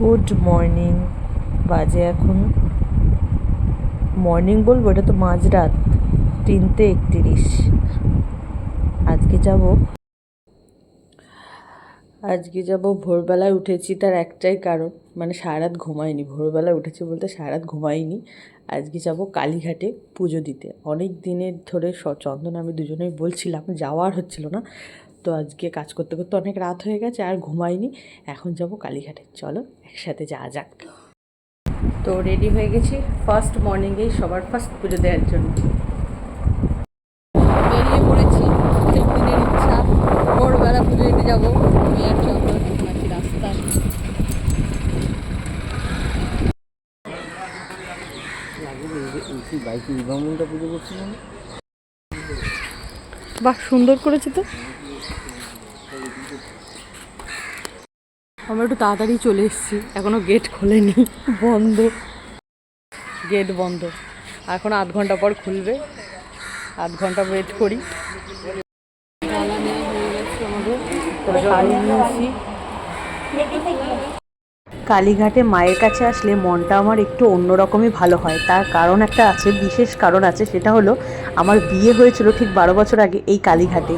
Good morning বাজে এখন। Morning বলব, এটা তো মাঝরাত, তিনটে একত্রিশ। আজকে যাব। আজকে যাব, ভোরবেলায় উঠেছি, তার একটাই কারণ মানে সারা রাত ঘুমাইনি, ভোরবেলায় উঠেছি বলতে সারা রাত ঘুমাইনি। আজকে যাব কালীঘাটে পুজো দিতে। অনেক দিনের ধরে চন্দন আমি দুজনেই বলছিলাম যাওয়ার হচ্ছিল না। তো আজকে কাজ করতে করতে অনেক রাত হয়ে গেছে, আর ঘুমাইনি। এখন যাব কালীঘাটে। চলো, একসাথে যাওয়া যাক। তো রেডি হয়ে গেছি। ফার্স্ট মর্নিংয়েই সবার ফার্স্ট পুজো দেওয়ার জন্য। বেরিয়ে পড়েছি। প্রত্যেক দিনের ইচ্ছা। ভোরবেলা পুজো দিতে যাব। আমি আর চন্দন আছি রাস্তায়। বাইকে বিবাহমন্ডা পুজো করছিলাম বাহ, সুন্দর করেছে তো। আমরা একটু তাড়াতাড়ি চলে এসেছি। এখনও গেট খোলেনি। বন্ধ। গেট বন্ধ। এখন আধ ঘণ্টা পর খুলবে। আধ ঘণ্টা ওয়েট করি। কালীঘাটে মায়ের কাছে আসলে মনটা আমার একটু অন্যরকমই ভালো হয়। তার কারণ একটা আছে, বিশেষ কারণ আছে, সেটা হলো আমার বিয়ে হয়েছিল ঠিক বারো বছর আগে এই কালীঘাটে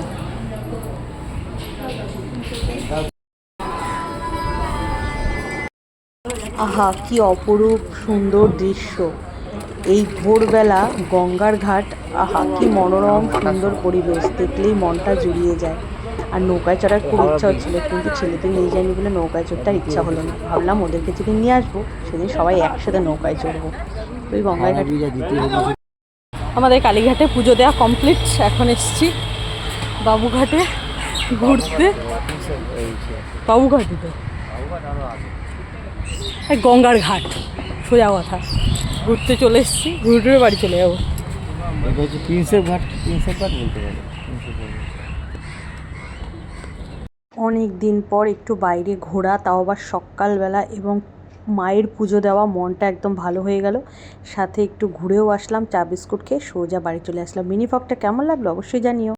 আহা কি অপরূপ সুন্দর দৃশ্য। এই ভোরবেলা গঙ্গার ঘাট আহা কি মনোরম সুন্দর পরিবেশ। দেখলেই মনটা জুড়িয়ে যায়। আর নৌকায় চড়ার খুব ইচ্ছা হচ্ছিল কিন্তু ছেলেদের নিয়ে যায়নি বলে নৌকায় চড়তে ইচ্ছা হলো না। ভাবলাম ওদেরকে যেদিন নিয়ে আসব সেদিন সবাই একসাথে নৌকায় চড়বো। ওই গঙ্গায় ঘাট আমাদের কালীঘাটে পুজো দেওয়া কমপ্লিট এখন এসেছি বাবুঘাটে ঘুরতে। বাবুঘাটে তো। গঙ্গার ঘাট সোজা কথা। ঘুরতে চলে এসেছি ঘুরে ঘুরে বাড়ি চলে যাব। এটা হচ্ছে প্রিন্সেপ ঘাট প্রিন্সেপ ঘাট বলতে পারো। অনেক দিন পর একটু বাইরে ঘোরা তাও আবার সকালবেলা এবং মায়ের পুজো দেওয়া মনটা একদম ভালো হয়ে গেল। সাথে একটু ঘুরেও আসলাম চা বিস্কুট খেয়ে সোজা বাড়ি চলে আসলাম। মিনি ফকটা কেমন লাগল অবশ্যই জানিও।